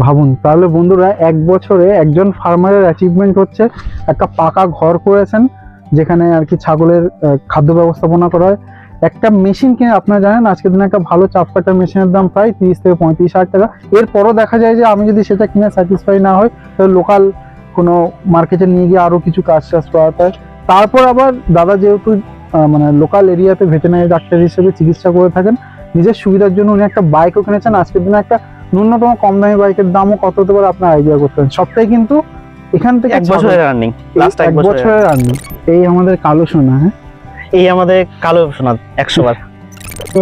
ভাবুন, তাহলে বন্ধুরা এক বছরে একজন ফার্মারের অ্যাচিভমেন্ট হচ্ছে একটা পাকা ঘর করেছেন, যেখানে আর কি ছাগলের খাদ্য ব্যবস্থাপনা করা হয়। একটা মেশিন কিনে আপনারা জানেন আজকের দিনে একটা ভালো চাপ কাটার মেশিনের দাম প্রায় তিরিশ থেকে পঁয়ত্রিশ হাজার টাকা। এরপরও দেখা যায় যে আমি যদি সেটা কিনে স্যাটিসফাই না হই, তাহলে লোকাল কোনো মার্কেটে নিয়ে গিয়ে আরও কিছু কাজ টাজ করাতে হয়। তারপর আবার দাদা যেহেতু মানে লোকাল এরিয়াতে ভেটেনারি ডাক্তার হিসেবে চিকিৎসা করে থাকেন। নিজের সুবিধার জন্য উনি একটা বাইকও কিনেছেন। আজকের দিনে একটা ন্যূনতম কম দামি বাইকের দামও কত হতে পারে আপনার আইডিয়া করতে পারেন। সবটাই কিন্তু এখান থেকে এক বছরের রানিং লাস্ট এই এক বছরের বছরের এই আমাদের কালো সোনা হ্যাঁ? এই আমাদের কালো সোনা একশো বার।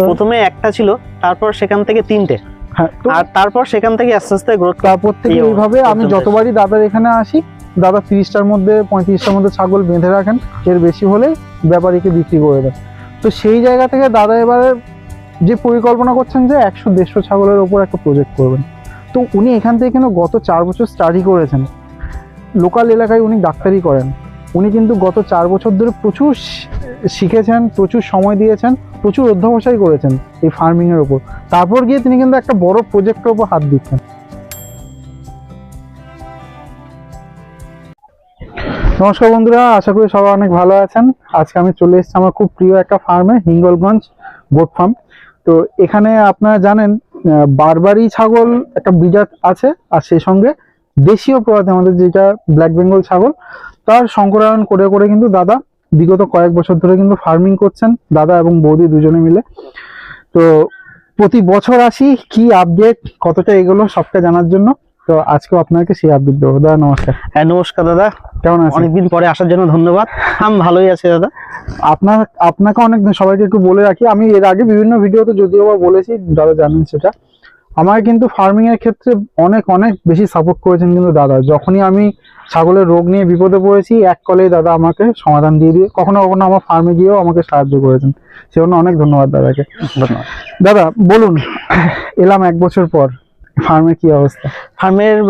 প্রথমে একটা ছিল তারপর সেখান থেকে তিনটে। হ্যাঁ আর তারপর সেখান থেকে আস্তে আস্তে গ্রোথ তারপর থেকে এইভাবে আমি যতবারই দাদার এখানে আসি দাদা তিরিশটার মধ্যে পঁয়ত্রিশটার মধ্যে ছাগল বেঁধে রাখেন। এর বেশি হলেই ব্যাপারীকে বিক্রি করে দেন তো সেই জায়গা থেকে দাদা এবারে যে পরিকল্পনা করছেন যে একশো দেড়শো ছাগলের ওপর একটা প্রজেক্ট করবেন। তো উনি এখান থেকে কিন্তু গত চার বছর স্টাডি করেছেন। লোকাল এলাকায় উনি ডাক্তারি করেন। উনি কিন্তু গত চার বছর ধরে প্রচুর শিখেছেন, প্রচুর সময় দিয়েছেন, প্রচুর অধ্যবসায় করেছেন এই ফার্মিংয়ের ওপর। তারপর গিয়ে তিনি কিন্তু একটা বড় প্রজেক্টের ওপর হাত দিচ্ছেন। নমস্কার বন্ধুরা, আশা করি সবাই অনেক ভালো আছেন। আজকে আমি চলে এসেছি আমার খুব প্রিয় একটা ফার্মে হিঙ্গলগঞ্জ গোট ফার্ম তো এখানে আপনারা জানেন বারবারি ছাগল একটা বিজাত আছে, আর সেই সঙ্গে দেশীয় প্রজাতি আমাদের যেটা ব্ল্যাক বেঙ্গল ছাগল, তার সংকরায়ন করে করে কিন্তু দাদা বিগত কয়েক বছর ধরে কিন্তু ফার্মিং করছেন, দাদা এবং বৌদি দুজনে মিলে। তো প্রতি বছর আসি, কি আপডেট কতটা এগুলো, সবটা জানার জন্য। তো আজকেও আপনাকে সেই আপডেট দেবো। দাদা নমস্কার। হ্যাঁ নমস্কার দাদা। কেমন আছেন? অনেকদিন পরে আসার জন্য ধন্যবাদ। আমি ভালোই আছি দাদা। আপনার আপনাকে অনেক সবাইকে একটু বলে রাখি আমি এর আগে বিভিন্ন ভিডিওতে যদিও বা বলেছি দাদা জানেন সেটা। আমাকে কিন্তু ফার্মিং এর ক্ষেত্রে অনেক অনেক বেশি সাপোর্ট করেছেন কিন্তু দাদা। যখনই আমি ছাগলের রোগ নিয়ে বিপদে পড়েছি এক কলেই দাদা আমাকে সমাধান দিয়ে দিয়ে কখনো কখনো আমার ফার্মে গিয়েও আমাকে সাহায্য করেছেন। সেজন্য অনেক ধন্যবাদ দাদাকে। ধন্যবাদ। দাদা বলুন এলাম এক বছর পর। ফার্মের কি অবস্থা? ফার্মের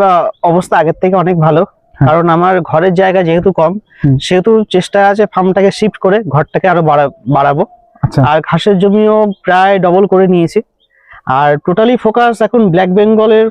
অবস্থা আগের থেকে অনেক ভালো। হ্যাঁ। কারণ আমার ঘরের জায়গা যেহেতু কম সেহেতু চেষ্টা আছে ফার্মটাকে শিফট করে ঘরটাকে আরও বাড়া- বাড়াবো। আচ্ছা। আর ঘাসের জমিও প্রায় ডবল করে নিয়েছি। আর টোটালি ফোকাস এখন ব্ল্যাক বেঙ্গলের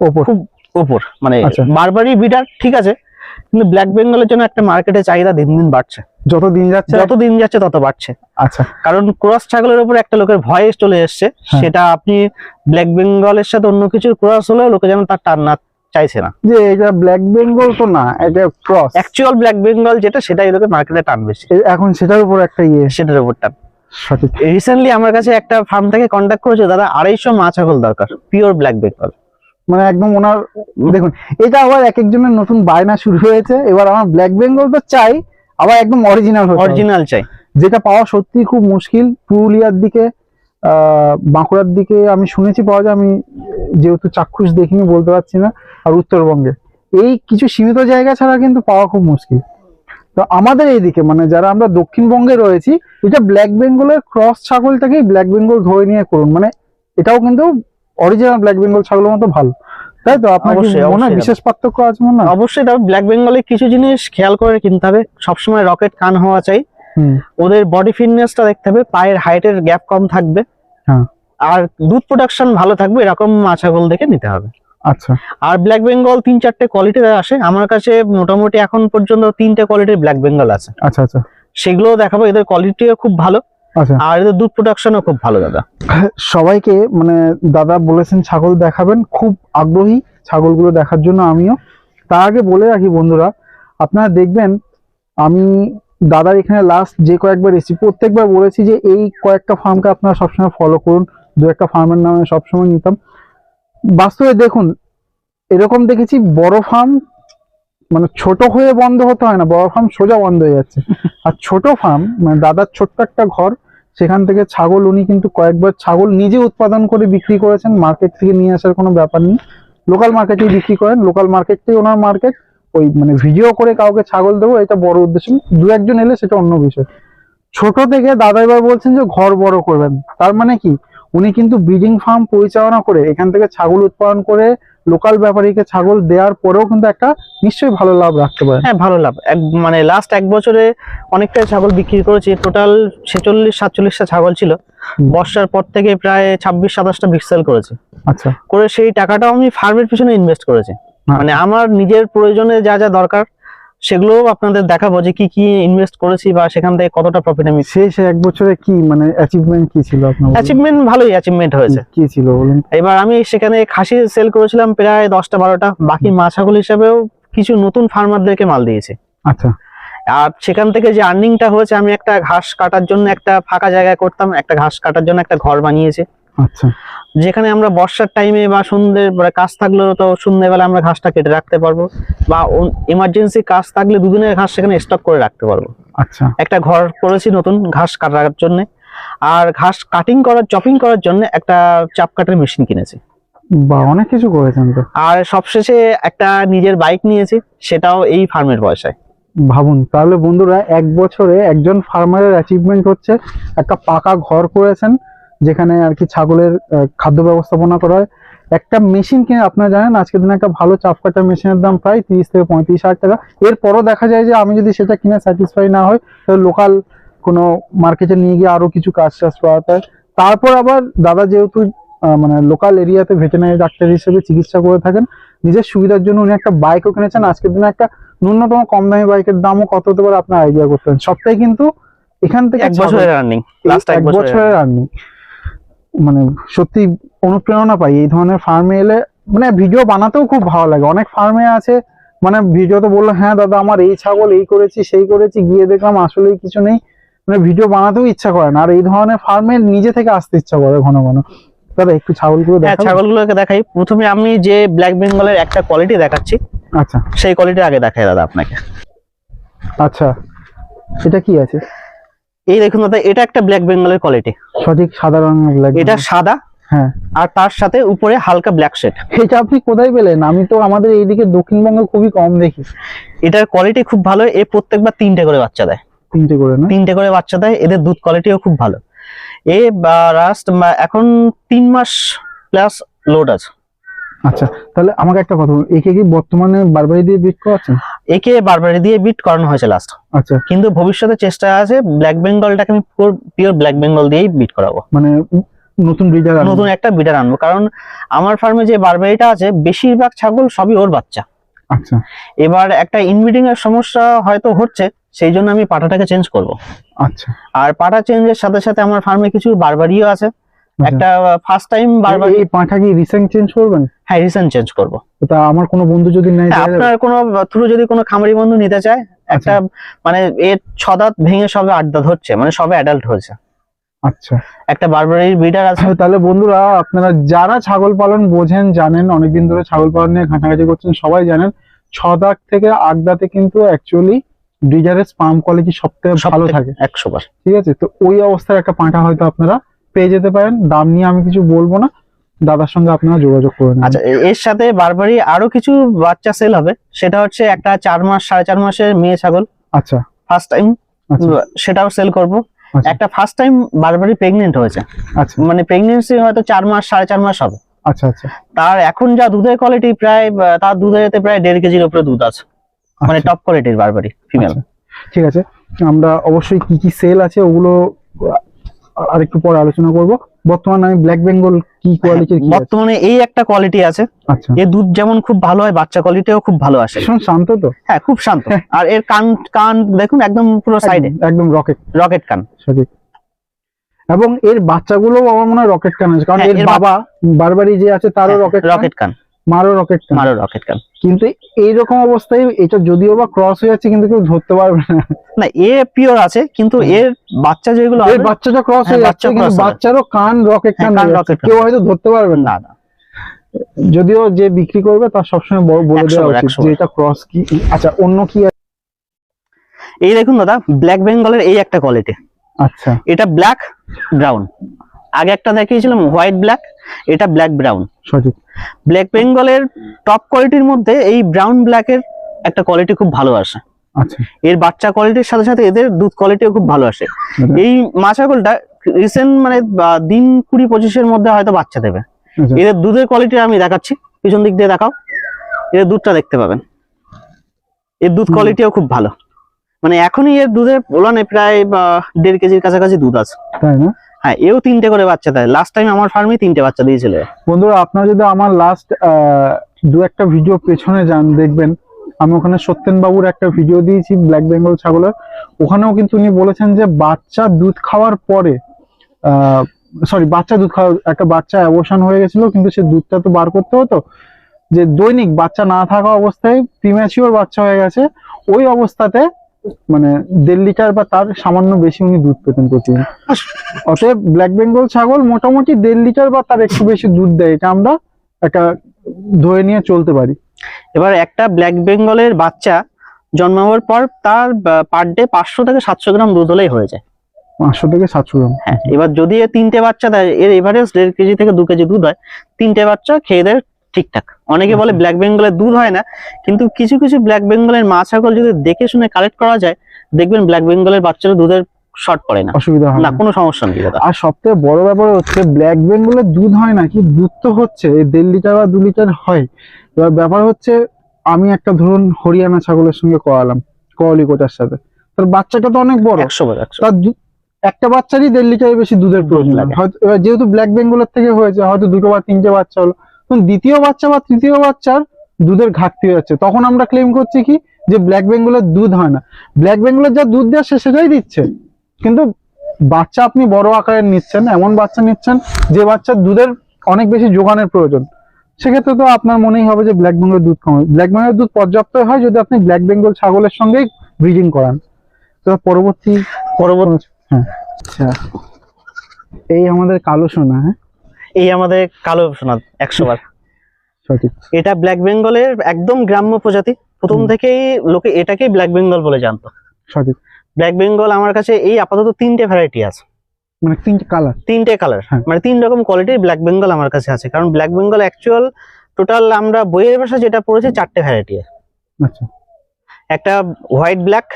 ওপর। খুব ওপর। মানে আচ্ছা। বারবারই বিডার ঠিক আছে কিন্তু ব্ল্যাক বেঙ্গলের জন্য একটা মার্কেটে চাহিদা দিন দিন বাড়ছে। যত দিন যাচ্ছে? যত দিন যাচ্ছে তত বাড়ছে। আচ্ছা। কারণ ক্রস ছাগলের উপর একটা লোকের ভয়েস চলে এসছে। হ্যাঁ। সেটা আপনি ব্ল্যাক বেঙ্গলের সাথে অন্য কিছু ক্রস হলেও লোকে যেন তার টান না চাইছে না। যে এটা ব্ল্যাক বেঙ্গল তো না এটা ক্রস অ্যাকচুয়াল ব্ল্যাক বেঙ্গল যেটা সেটাই লোকে মার্কেটে টান বেশি। এখন সেটার উপর একটা ইয়ে। সেটার উপর টান। সঠিক। রিসেন্টলি আমার কাছে একটা ফার্ম থেকে কন্ট্যাক্ট করেছে দাদা আড়াইশো মা ছাগল দরকার পিওর ব্ল্যাক বেঙ্গল মানে একদম ওনার দেখুন এটা আবার এক একজনের নতুন বায়না শুরু হয়েছে। এবার আমার ব্ল্যাক বেঙ্গল তো চাই আবার একদম অরিজিনাল অরিজিনাল চাই। যেটা পাওয়া সত্যি খুব মুশকিল পুরুলিয়ার দিকে আহ, বাঁকুড়ার দিকে আমি শুনেছি পাওয়া যায় আমি যেহেতু চাক্ষুষ দেখিনি বলতে পারছি না আর উত্তরবঙ্গে। এই কিছু সীমিত জায়গা ছাড়া কিন্তু পাওয়া খুব মুশকিল। তো আমাদের এইদিকে মানে যারা আমরা দক্ষিণবঙ্গে রয়েছি এটা ব্ল্যাক বেঙ্গলের ক্রস ছাগলটাকেই ব্ল্যাক বেঙ্গল ধরে নিয়ে করুন। মানে এটাও কিন্তু অরিজিনাল ব্ল্যাক বেঙ্গল ছাগলের মতো ভালো। তাই তো? আপনার মনে বিশেষ পার্থক্য আছে মনে হয়? অবশ্যই তবে ব্ল্যাক বেঙ্গলে কিছু জিনিস খেয়াল করে কিনতে হবে। সবসময় রকেট কান হওয়া চাই। ওদের বডি ফিটনেসটা দেখতে হবে। পায়ের হাইটের গ্যাপ কম থাকবে। হ্যাঁ। আর দুধ প্রোডাকশন ভালো থাকবে। এরকম মা ছাগল দেখে নিতে হবে। আচ্ছা। আর ব্ল্যাক বেঙ্গল তিন চারটে কোয়ালিটির আসে। আমার কাছে মোটামুটি এখন পর্যন্ত তিনটে কোয়ালিটির ব্ল্যাক বেঙ্গল আছে। আচ্ছা আচ্ছা। সেগুলো দেখাবো। এদের কোয়ালিটিও খুব ভালো। আর এদের দুধ প্রোডাকশনও খুব ভালো দাদা। সবাইকে মানে দাদা বলেছেন ছাগল দেখাবেন খুব আগ্রহী ছাগলগুলো দেখার জন্য আমিও। তার আগে বলে রাখি বন্ধুরা আপনারা দেখবেন আমি দাদার এখানে লাস্ট যে কয়েকবার এসেছি প্রত্যেকবার বলেছি যে এই কয়েকটা ফার্মকে আপনারা সবসময় ফলো করুন। দু একটা ফার্মের নামে সবসময় নিতাম। বাস্তবে দেখুন এরকম দেখেছি বড় ফার্ম মানে ছোট হয়ে বন্ধ হতে হয় না বড় ফার্ম সোজা বন্ধ হয়ে যাচ্ছে। আর ছোট ফার্ম মানে দাদার ছোট্ট একটা ঘর সেখান থেকে ছাগল, উনি কিন্তু কয়েকবার ছাগল নিজে উৎপাদন করে বিক্রি করেছেন। মার্কেট থেকে নিয়ে আসার কোনো ব্যাপার নেই। লোকাল মার্কেটেই বিক্রি করেন। লোকাল মার্কেটটাই ওনার মার্কেট। ওই মানে ভিডিও করে কাউকে ছাগল দেবো, এটা বড় উদ্দেশ্য। দু একজন এলে সেটা অন্য বিষয়। ছোট থেকে দাদা এবার বলছেন যে ঘর বড় করবেন। তার মানে কি? উনি কিন্তু ব্রিডিং ফার্ম পরিচালনা করে এখান থেকে ছাগল উৎপাদন করে লোকাল ব্যাপারীকে ছাগল দেওয়ার পরেও কিন্তু একটা নিশ্চয়ই ভালো লাভ রাখতে পারে। হ্যাঁ ভালো লাভ। এক মানে লাস্ট এক বছরে অনেকটাই ছাগল বিক্রি করেছি টোটাল ছেচল্লিশ সাতচল্লিশটা ছাগল ছিল। বর্ষার পর থেকে প্রায় ছাব্বিশ সাতাশটা বিক্সেল করেছে। আচ্ছা। করে সেই টাকাটাও আমি ফার্মের পিছনে ইনভেস্ট করেছি। হ্যাঁ। মানে আমার নিজের প্রয়োজনে যা যা দরকার সেগুলোও আপনাদের দেখাবো যে কি কি ইনভেস্ট করেছি বা সেখান থেকে কতটা প্রফিট আমি শেষ এক বছরে কি মানে অ্যাচিভমেন্ট কি ছিল আপনার অ্যাচিভমেন্ট ভালোই অ্যাচিভমেন্ট হয়েছে। কি ছিল বলুন? এবার আমি সেখানে খাসি সেল করেছিলাম প্রায় দশটা বারোটা। বাকি মা ছাগল হিসেবেও কিছু নতুন ফার্মারদেরকে মাল দিয়েছে। আচ্ছা। আর সেখান থেকে যে আর্নিংটা হয়েছে আমি একটা ঘাস কাটার জন্য একটা ফাঁকা জায়গায় করতাম একটা ঘাস কাটার জন্য একটা ঘর বানিয়েছি। আচ্ছা। যেখানে আমরা বর্ষার টাইমে বা সন্ধ্যে মানে কাজ থাকলেও তো সন্ধ্যেবেলা আমরা ঘাসটা কেটে রাখতে পারব বা ইমার্জেন্সি কাজ থাকলে দুদিনের ঘাস সেখানে স্টক করে রাখতে পারব। আচ্ছা। একটা ঘর করেছি নতুন ঘাস কাটার জন্য। আর ঘাস কাটিং করার চপিং করার জন্য একটা চাপ কাটার মেশিন কিনেছি। বা অনেক কিছু করেছেন তো। আর সবশেষে একটা নিজের বাইক নিয়েছি সেটাও এই ফার্মের পয়সায় ভাবুন তাহলে বন্ধুরা এক বছরে একজন ফার্মারের অ্যাচিভমেন্ট হচ্ছে একটা পাকা ঘর করেছেন যেখানে আর কি ছাগলের খাদ্য ব্যবস্থাপনা করা হয়। একটা মেশিন কিনে আপনারা জানেন আজকের দিনে একটা ভালো চাপ কাটার মেশিনের দাম প্রায় তিরিশ থেকে পঁয়ত্রিশ হাজার টাকা। এরপরও দেখা যায় যে আমি যদি সেটা কিনে স্যাটিসফাই না হই তাহলে লোকাল কোনো মার্কেটে নিয়ে গিয়ে আরও কিছু কাজ টাজ করাতে হয় তারপর আবার দাদা যেহেতু মানে লোকাল এরিয়াতে ভেটেনারি ডাক্তার হিসেবে চিকিৎসা করে থাকেন নিজের সুবিধার জন্য উনি একটা বাইকও কিনেছেন। আজকের দিনে একটা ন্যূনতম কম দামি বাইকের দামও কত হতে পারে আপনার আইডিয়া করতে পারেন। সবটাই কিন্তু এখান থেকে এক বছরের রানিং লাস্ট এক বছরের আর্নিং মানে সত্যি অনুপ্রেরণা পাই এই ধরনের ফার্মে এলে। মানে ভিডিও বানাতেও খুব ভালো লাগে। অনেক ফার্মে আছে মানে ভিডিওতে বলল হ্যাঁ দাদা আমার এই ছাগল এই করেছি সেই করেছি গিয়ে দেখলাম আসলে কিছু নেই। মানে ভিডিও বানাতেও ইচ্ছা করে না। আর এই ধরনের ফার্মে নিজে থেকে আসতে ইচ্ছা করে ঘন ঘন। দাদা একটু ছাগলগুলো হ্যাঁ ছাগলগুলোকে দেখাই। প্রথমে আমি যে ব্ল্যাক বেঙ্গলের একটা কোয়ালিটি দেখাচ্ছি। আচ্ছা। সেই কোয়ালিটি আগে দেখাই দাদা আপনাকে। আচ্ছা। এটা কি আছে? এই দেখুন দাদা এটা একটা ব্ল্যাক বেঙ্গলের কোয়ালিটি সঠিক সাদা রঙের ব্ল্যাক এটা সাদা হ্যাঁ। আর তার সাথে উপরে হালকা ব্ল্যাক শেড এটা আপনি কোথায় পেলেন? আমি তো আমাদের এইদিকে দক্ষিণবঙ্গে খুবই কম দেখি। এটার কোয়ালিটি খুব ভালো এ প্রত্যেকবার তিনটে করে বাচ্চা দেয়। তিনটে করে না? তিনটে করে বাচ্চা দেয় এদের দুধ কোয়ালিটিও খুব ভালো। এ রাস্ট এখন তিন মাস প্লাস লোড আছে। আচ্ছা তাহলে আমাকে একটা কথা বলুন একে কি বর্তমানে বারবারি দিয়ে বিট করাচ্ছেন? একে বারবারি দিয়ে বিট করানো হয়েছে লাস্ট আচ্ছা। কিন্তু ভবিষ্যতে চেষ্টা আছে ব্ল্যাক বেঙ্গলটাকে আমি পিওর ব্ল্যাক বেঙ্গল দিয়েই বিট করাবো। মানে নতুন ব্রিডার নতুন একটা বিটার আনব। কারণ আমার ফার্মে যে বারবারিটা আছে বেশিরভাগ ছাগল সবই ওর বাচ্চা। আচ্ছা। এবার একটা ইনব্রিডিং এর সমস্যা হয়তো হচ্ছে সেই জন্য আমি পাটাটাকে চেঞ্জ করব। আচ্ছা। আর পাটা চেঞ্জের সাথে সাথে আমার ফার্মে কিছু বারবারিও আছে। একটা ফার্স্ট টাইম বারবার এই পাঁঠা কি রিসেন্ট চেঞ্জ করবেন? হ্যাঁ রিসেন্ট চেঞ্জ করব। তা আমার কোনো বন্ধু যদি নেয় হ্যাঁ, আপনার কোনো থ্রু যদি কোনো খামারি বন্ধু নিতে চায় একটা মানে এর ছ দাঁত ভেঙে সবে দাঁত হচ্ছে মানে সবে অ্যাডাল্ট হয়েছে। আচ্ছা। একটা বারবারির ব্রিডার আছে। তাহলে বন্ধুরা আপনারা যারা ছাগল পালন বোঝেন জানেন অনেকদিন ধরে ছাগল পালন নিয়ে ঘাটাঘাটি করছেন সবাই জানেন ছ দাঁত থেকে আট দাঁতে কিন্তু অ্যাকচুয়ালি ব্রিডারের স্পাম কোয়ালিটি সবথেকে ভালো থাকে। একশো বার। ঠিক আছে? তো ওই অবস্থায় একটা পাঁঠা হয়তো আপনারা পেয়ে যেতে পারেন। দাম নিয়ে আমি কিছু বলব না। দাদার সঙ্গে আপনারা যোগাযোগ করে আচ্ছা এর সাথে বারবারই আরও কিছু বাচ্চা সেল হবে। সেটা হচ্ছে একটা চার মাস সাড়ে চার মাসের মেয়ে ছাগল। আচ্ছা। ফার্স্ট টাইম আচ্ছা। সেটাও সেল করব। আচ্ছা। একটা ফার্স্ট টাইম বারবারই প্রেগনেন্ট হয়েছে। আচ্ছা। মানে প্রেগনেন্সি হয়তো চার মাস সাড়ে চার মাস হবে। আচ্ছা আচ্ছা। তার এখন যা দুধের কোয়ালিটি প্রায় তার দুধেতে প্রায় দেড় কেজির উপরে দুধ আছে। মানে আচ্ছা, টপ কোয়ালিটির বারবারই ফিমেল। ঠিক আছে। আমরা অবশ্যই কি কি সেল আছে ওগুলো আরেকটু পরে আলোচনা করব। বর্তমানে আমি ব্ল্যাক বেঙ্গল কি কোয়ালিটির কি বর্তমানে এই একটা কোয়ালিটি আছে। আচ্ছা। এর দুধ যেমন খুব ভালো হয় বাচ্চা কোয়ালিটিও খুব ভালো আসে। শান্ত তো? হ্যাঁ খুব শান্ত। আর এর কান কান দেখুন একদম পুরো সাইডে একদম- রকেট রকেট কান। সঠিক। এবং এর বাচ্চাগুলো আমার মনে হয় রকেট কান আছে। কারণ হ্যাঁ, এর বাবা বারবারই যে আছে তারও রকেট রকেট কান। মারও রকেট মারো রকেট কান কিন্তু এইরকম অবস্থায় এটা যদিও বা ক্রস হয়ে যাচ্ছে কিন্তু কেউ ধরতে পারবে না। না এ পিওর আছে কিন্তু এর বাচ্চা যেগুলো এর বাচ্চাটা ক্রস হ্যাঁ, হয়ে যাচ্ছে কিন্তু বাচ্চারও কান রকেট হ্যাঁ, কান। কান। কেউ হয়তো ধরতে পারবে না। না যদিও যে বিক্রি করবে তার সবসময় বড়- বলে দেওয়া উচিত যে এটা ক্রস কি। আচ্ছা অন্য কি আছে? এই দেখুন দাদা ব্ল্যাক বেঙ্গলের এই একটা কোয়ালিটি আচ্ছা। এটা ব্ল্যাক ব্রাউন আগে একটা দেখিয়েছিলাম হোয়াইট ব্ল্যাক এটা ব্ল্যাক ব্রাউন সঠিক। ব্ল্যাক বেঙ্গলের টপ কোয়ালিটির মধ্যে এই ব্রাউন ব্ল্যাকের একটা কোয়ালিটি খুব ভালো আসে। আচ্ছা। এর বাচ্চা কোয়ালিটির সাথে সাথে এদের দুধ কোয়ালিটিও খুব ভালো আসে। আচ্ছা। এই মাছাগোলটা রিসেন্ট মানে দিন কুড়ি পঁচিশের মধ্যে হয়তো বাচ্চা দেবে। আচ্ছা। এদের দুধের কোয়ালিটি আমি দেখাচ্ছি পিছন দিক দিয়ে দেখাও। এদের দুধটা দেখতে পাবেন। এর দুধ কোয়ালিটিও খুব ভালো। মানে এখনই এর দুধের ওলানে প্রায় দেড় কেজির কাছাকাছি দুধ আছে। তাই না? হ্যাঁ এও তিনটে করে বাচ্চা দেয়। লাস্ট টাইম আমার ফার্মে তিনটে বাচ্চা দিয়েছিল। বন্ধুরা, আপনারা যদি আমার লাস্ট দু একটা ভিডিও পেছনে যান, দেখবেন। আমি ওখানে সত্যেন বাবুর একটা ভিডিও দিয়েছি ব্ল্যাক বেঙ্গল ছাগলের। ওখানেও কিন্তু উনি বলেছেন যে, বাচ্চা দুধ খাওয়ার পরে সরি বাচ্চা দুধ খাওয়া একটা বাচ্চা অবসান হয়ে গেছিল, কিন্তু সে দুধটা তো বার করতে হতো। যে দৈনিক বাচ্চা না থাকা অবস্থায় প্রিম্যাচিওর বাচ্চা হয়ে গেছে, ওই অবস্থাতে মানে দেড় লিটার বা তার সামান্য বেশি উনি দুধ পেতেন প্রতিদিন অতএব ব্ল্যাক বেঙ্গল ছাগল মোটামুটি দেড় লিটার বা তার একটু বেশি দুধ দেয় এটা আমরা একটা ধরে নিয়ে চলতে পারি। এবার একটা ব্ল্যাক বেঙ্গলের বাচ্চা জন্মাবার পর তার পার ডে পাঁচশো থেকে সাতশো গ্রাম দুধ হলেই হয়ে যায়। পাঁচশো থেকে সাতশো গ্রাম। হ্যাঁ এবার যদি এ তিনটে বাচ্চা দেয় এর এভারেজ দেড় কেজি থেকে দু কেজি দুধ হয় তিনটে বাচ্চা খেয়ে দেয় ঠিকঠাক অনেকে বলে। ব্ল্যাক বেঙ্গলের দুধ হয় না কিন্তু কিছু কিছু ব্ল্যাক বেঙ্গলের মা ছাগল যদি দেখে শুনে কালেক্ট করা যায় দেখবেন ব্ল্যাক বেঙ্গলের বাচ্চারা দুধের শর্ট পড়ে না। অসুবিধা হয় না কোনো সমস্যা নেই আর সব থেকে বড় ব্যাপার হচ্ছে ব্ল্যাক বেঙ্গলের দুধ হয় না কি দুধ তো হচ্ছে এই দেড় লিটার বা দু লিটার হয়। এবার ব্যাপার হচ্ছে আমি একটা ধরুন হরিয়ানা ছাগলের সঙ্গে করালাম কওয়ালি কোটার সাথে। তার বাচ্চাটা তো অনেক বড়। একশো তার একটা বাচ্চারই দেড় লিটারের বেশি দুধের প্রয়োজন লাগে। হয়তো এবার যেহেতু ব্ল্যাক বেঙ্গলের থেকে হয়েছে হয়তো দুটো বা তিনটে বাচ্চা হলো। দ্বিতীয় বাচ্চা বা তৃতীয় বাচ্চার দুধের ঘাটতি হয়ে যাচ্ছে তখন আমরা ক্লেম করছি কি? যে ব্ল্যাক বেঙ্গলের দুধ হয় না। ব্ল্যাক বেঙ্গলের যা দুধ দেয় সে সেটাই দিচ্ছে। কিন্তু বাচ্চা আপনি বড় আকারের নিচ্ছেন এমন বাচ্চা নিচ্ছেন যে বাচ্চার দুধের অনেক বেশি যোগানের প্রয়োজন। সেক্ষেত্রে তো আপনার মনেই হবে যে ব্ল্যাক বেঙ্গলের দুধ কম ব্ল্যাক বেঙ্গলের দুধ পর্যাপ্ত হয় যদি আপনি ব্ল্যাক বেঙ্গল ছাগলের সঙ্গেই ব্রিডিং করান। তো পরবর্তী পরবর্তী হ্যাঁ। আচ্ছা এই আমাদের কালো সোনা হ্যাঁ? এই আমাদের কালো সোনা একশো বার সঠিক। এটা ব্ল্যাক বেঙ্গলের একদম গ্রাম্য প্রজাতি। প্রথম থেকেই লোকে এটাকেই ব্ল্যাক বেঙ্গল বলে জানতো। সঠিক। ব্ল্যাক বেঙ্গল আমার কাছে এই আপাতত তিনটে ভ্যারাইটি আছে। মানে তিনটে কালার তিনটে কালার হ্যাঁ। মানে তিন রকম কোয়ালিটির ব্ল্যাক বেঙ্গল আমার কাছে আছে। কারণ ব্ল্যাক বেঙ্গল অ্যাকচুয়াল টোটাল আমরা বইয়ের ভাষা যেটা পড়েছি চারটে ভ্যারাইটি আচ্ছা। একটা হোয়াইট ব্ল্যাক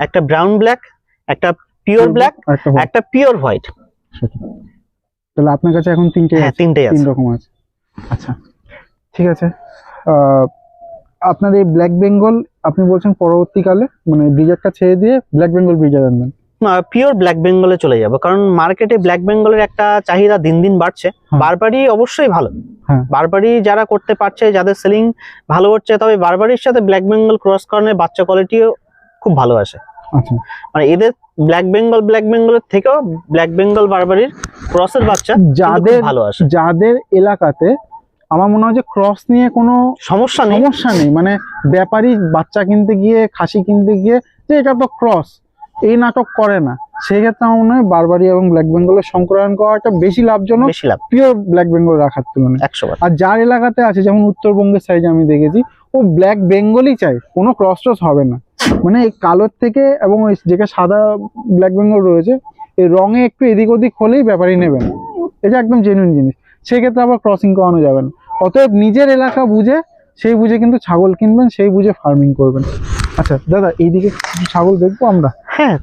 একটা ব্রাউন ব্ল্যাক একটা পিওর ব্ল্যাক একটা পিওর হোয়াইট তাহলে আপনার কাছে এখন তিনটে হ্যাঁ আছে, তিনটেই তিন আছে। রকম আছে। আচ্ছা ঠিক আছে। আপনার এই ব্ল্যাক বেঙ্গল আপনি বলছেন পরবর্তীকালে মানে ব্রিজারটা ছেড়ে দিয়ে ব্ল্যাক বেঙ্গল ব্রিজার আনবেন। পিওর ব্ল্যাক বেঙ্গলে চলে যাব কারণ মার্কেটে ব্ল্যাক বেঙ্গলের একটা চাহিদা দিন দিন বাড়ছে। হ্যাঁ। বারবারই অবশ্যই ভালো। হ্যাঁ। বারবারই যারা করতে পারছে যাদের সেলিং ভালো হচ্ছে তবে বারবারির সাথে ব্ল্যাক বেঙ্গল ক্রস করানোর বাচ্চা কোয়ালিটিও খুব ভালো আসে। আচ্ছা। মানে এদের ব্ল্যাক বেঙ্গল ব্ল্যাক বেঙ্গলের থেকেও ব্ল্যাক বেঙ্গল বারবারির ক্রসের বাচ্চা যাদের ভালো আসে। যাদের এলাকাতে আমার মনে হয় যে ক্রস নিয়ে কোনো সমস্যা নেই। সমস্যা নেই। মানে ব্যাপারী বাচ্চা কিনতে গিয়ে খাসি কিনতে গিয়ে যে এটা তো ক্রস এই নাটক করে না। সেক্ষেত্রে আমার মনে হয় বারবারি এবং ব্ল্যাক বেঙ্গলের সংকরণ করাটা বেশি লাভজনক বেশি লাভ। পিওর ব্ল্যাক বেঙ্গল রাখার তুলনায়। একশো আর যার এলাকাতে আছে যেমন উত্তরবঙ্গের সাইডে আমি দেখেছি ও ব্ল্যাক বেঙ্গলই চাই কোনো ক্রস টস হবে না। মানে এই কালোর থেকে এবং ওই যেটা সাদা ব্ল্যাক বেঙ্গল রয়েছে এই রঙে একটু এদিক ওদিক হলেই ব্যাপারই নেবেন। এটা একদম জেনুইন জিনিস। সেক্ষেত্রে আবার ক্রসিং করানো যাবে না। অতএব নিজের এলাকা বুঝে সেই বুঝে কিন্তু ছাগল কিনবেন সেই বুঝে ফার্মিং করবেন। আচ্ছা দাদা এইদিকে ছাগল দেখব আমরা? হ্যাঁ।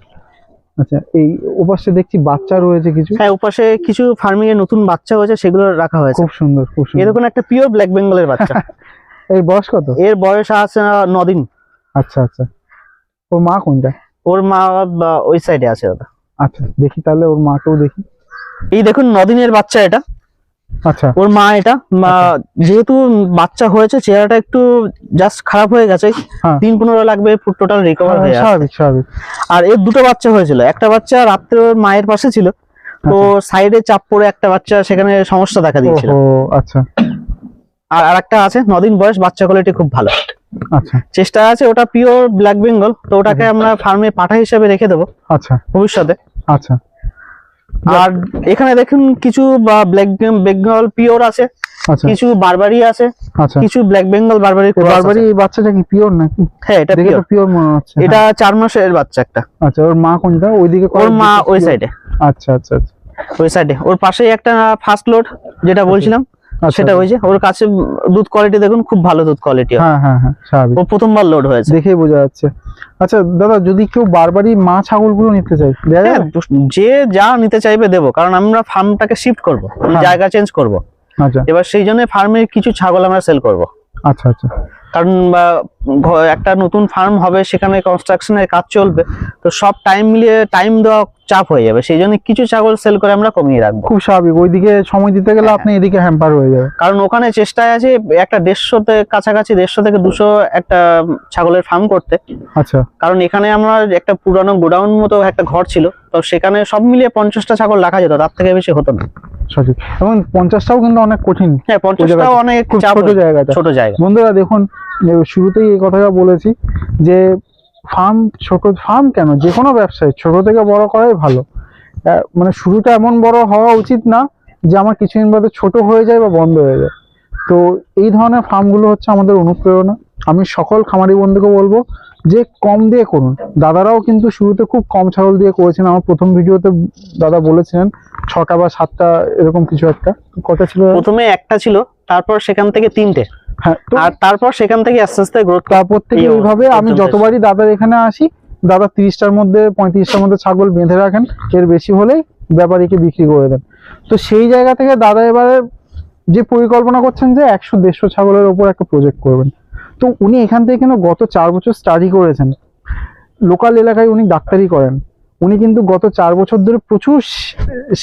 আচ্ছা এই ওপাশে দেখছি বাচ্চা রয়েছে কিছু। হ্যাঁ ওপাশে কিছু ফার্মিং এর নতুন বাচ্চা হয়েছে সেগুলো রাখা হয়েছে। খুব সুন্দর খুব সুন্দর। এরকম একটা পিওর ব্ল্যাক বেঙ্গলের বাচ্চা। এর বয়স কত? এর বয়স আছে নদিন। আচ্ছা আচ্ছা। ওর মা কোনটা? ওর মা ওই সাইডে আছে দাদা আচ্ছা দেখি তাহলে ওর মাকেও দেখি। এই দেখুন নদিনের বাচ্চা এটা। আচ্ছা। ওর মা এটা। মা যেহেতু বাচ্চা হয়েছে চেহারাটা একটু জাস্ট খারাপ হয়ে গেছে। হ্যাঁ। দিন পনেরো লাগবে টোটাল রিকভার হয়ে আসতে। স্বাভাবিক স্বাভাবিক। আর এর দুটো বাচ্চা হয়েছিল। একটা বাচ্চা রাত্রে ওর মায়ের পাশে ছিল। তো সাইডে চাপ পড়ে একটা বাচ্চা সেখানে সমস্যা দেখা দিয়েছিল। ও আচ্ছা। আর আরেকটা আছে নদিন বয়স বাচ্চা কোয়ালিটি খুব ভালো। আচ্ছা। চেষ্টা আছে ওটা পিওর ব্ল্যাক বেঙ্গল তো ওটাকে আমরা ফার্মে পাঠা হিসেবে রেখে দেবো। আচ্ছা। ভবিষ্যতে। আচ্ছা। আর এখানে দেখুন কিছু ব্ল্যাক বেঙ্গল পিওর আছে আচ্ছা। কিছু বারবারি আছে আচ্ছা। কিছু ব্ল্যাক বেঙ্গল বারবারি। বারবারই বাচ্চাটা কি পিওর নাকি? হ্যাঁ এটা দেখে পিওর পিওর মনে হচ্ছে। এটা চার মাসের বাচ্চা একটা। হ্যাঁ। আচ্ছা ওর মা কোনটা? ওইদিকে ওর মা ওই সাইডে আচ্ছা আচ্ছা আচ্ছা। ওই সাইডে ওর পাশেই একটা ফার্স্ট লোড যেটা বলছিলাম। আচ্ছা, সেটা হয়েছে। ওর কাছে দুধ কোয়ালিটি দেখুন খুব ভালো দুধ কোয়ালিটি হ্যাঁ হ্যাঁ হ্যাঁ স্বাভাবিক। ও প্রথমবার লোড হয়েছে। দেখেই বোঝা যাচ্ছে। আচ্ছা দাদা যদি কেউ বারবারই মা ছাগলগুলো নিতে চায় হ্যাঁ, যে যা নিতে চাইবে দেবো কারণ আমরা ফার্মটাকে শিফট করব। জায়গা চেঞ্জ করব। আচ্ছা। এবার সেই জন্য ফার্মের কিছু ছাগল আমরা সেল করব। আচ্ছা আচ্ছা। কারণ একটা নতুন ফার্ম হবে সেখানে কনস্ট্রাকশনের কাজ চলবে তো সব টাইম মিলিয়ে টাইম দেওয়া চাপ হয়ে যাবে। সেই জন্য কিছু ছাগল সেল করে আমরা কমিয়ে রাখব। খুব স্বাভাবিক ওইদিকে সময় দিতে গেলে হ্যাঁ, আপনি এদিকে হ্যাম্পার হয়ে যাবে কারণ ওখানে চেষ্টায় আছে একটা দেড়শোতে কাছাকাছি দেড়শো থেকে দুশো একটা ছাগলের ফার্ম করতে। আচ্ছা। কারণ এখানে আমরা একটা পুরানো গোডাউন মতো একটা ঘর ছিল তো সেখানে সব মিলিয়ে পঞ্চাশটা ছাগল রাখা যেত তার থেকে বেশি হতো না। সঠিক। এবং পঞ্চাশটাও কিন্তু অনেক কঠিন। হ্যাঁ পঞ্চাশটাও অনেক ছোট হয়ে- জায়গাটা। ছোট জায়গা। বন্ধুরা দেখুন শুরুতেই এই কথাটা বলেছি যে ফার্ম ছোট ফার্ম কেন? যে কোনো ব্যবসায়, ছোট থেকে বড় করাই ভালো। মানে শুরুটা এমন বড় হওয়া উচিত না যে আমার কিছুদিন বাদে ছোট হয়ে যায় বা বন্ধ হয়ে যায়। তো এই ধরনের ফার্মগুলো হচ্ছে আমাদের অনুপ্রেরণা। আমি সকল খামারি বন্ধুকে বলব যে কম দিয়ে করুন। দাদারাও কিন্তু শুরুতে খুব কম ছাগল দিয়ে করেছেন। আমার প্রথম ভিডিওতে দাদা বলেছিলেন, ছটা বা সাতটা এরকম কিছু একটা। কটা ছিল? প্রথমে একটা ছিল, তারপর সেখান থেকে তিনটে। আর তারপর সেখান থেকে আস্তে আস্তে গ্রোথ তারপর থেকে এই এইভাবে আমি যতবারই দাদার এখানে আসি দাদা তিরিশটার মধ্যে পঁয়ত্রিশটার মধ্যে ছাগল বেঁধে রাখেন এর বেশি হলেই ব্যাপারীকে বিক্রি করে দেন। তো সেই জায়গা থেকে দাদা এবারে যে পরিকল্পনা করছেন যে একশো দেড়শো ছাগলের ওপর একটা প্রজেক্ট করবেন। তো উনি এখান থেকে কিন্তু গত চার বছর স্টাডি করেছেন। লোকাল এলাকায় উনি ডাক্তারি করেন। উনি কিন্তু গত চার বছর ধরে প্রচুর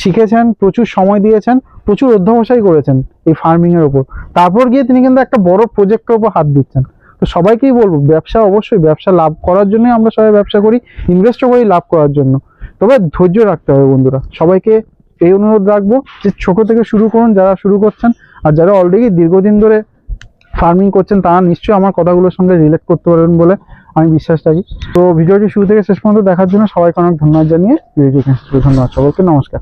শিখেছেন, প্রচুর সময় দিয়েছেন, প্রচুর অধ্যবসায় করেছেন এই ফার্মিং এর উপর তারপর গিয়ে তিনি কিন্তু একটা বড় প্রজেক্টের উপর হাত দিচ্ছেন। তো সবাইকেই বলব, ব্যবসা অবশ্যই, ব্যবসা লাভ করার জন্য আমরা সবাই ব্যবসা করি ইনভেস্টও করি লাভ করার জন্য। তবে ধৈর্য রাখতে হবে বন্ধুরা, সবাইকে এই অনুরোধ রাখব যে ছোট থেকে শুরু করুন যারা শুরু করছেন, আর যারা অলরেডি দীর্ঘদিন ধরে ফার্মিং করছেন, তারা নিশ্চয়ই আমার কথাগুলোর সঙ্গে রিলেট করতে পারবেন বলে আমি বিশ্বাস রাখি তো ভিডিওটি শুরু থেকে শেষ পর্যন্ত দেখার জন্য সবাইকে অনেক ধন্যবাদ জানিয়ে ভিডিওটি। ধন্যবাদ সকলকে নমস্কার